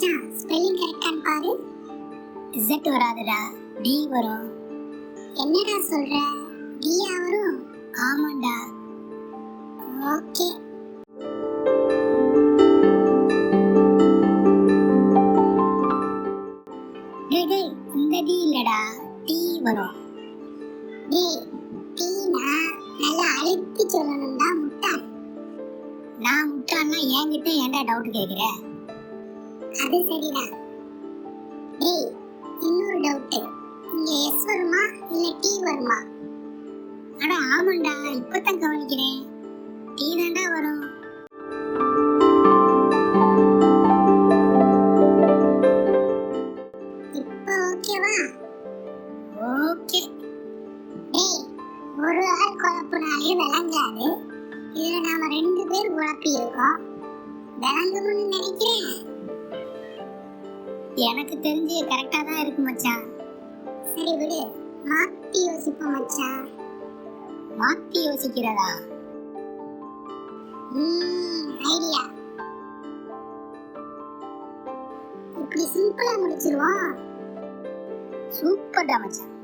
மச்சான் ஸ்பெல்லிங் கரெக்டான்னு பாரு. Z வராதுடா D வரும். என்னடா சொல்ற? டியா வரும்? ஆமாண்டா. ஓகே. டேய் டேய் இந்த டி இல்லடா டீ வரும். டேய் டீனா நல்லா அழுத்தி சொல்லணும்டா முட்டாள் நான் முட்டான்னா என்கிட்ட ஏன்டா டவுட் கேட்குறேன் அது சரிடா டேய் இன்னொரு டவுட் இங்க எஸ் வருமா இல்ல டி வருமா? அட ஆமாண்டா இப்பதான் கவனிக்கிறேன். டி தாண்டா வரும். இப்போ ஓகேவா ஓகே டேய் ஒரு ஆள் குழப்பினாலே விளங்காது. இதுல நாம ரெண்டு பேர் குழப்பி இருக்கோம் விளங்கும்னு நினைக்கிறேன். எனக்கு தெரிஞ்சு கரெக்டா தான் இருக்கு மச்சான் சரி விடு. மாத்தி யோசிப்போம் மச்சான் மாத்தி யோசிக்கிறதா? ஐடியா. இப்படி சிம்பிளா முடிச்சிருவோம் சூப்பர்டா மச்சான்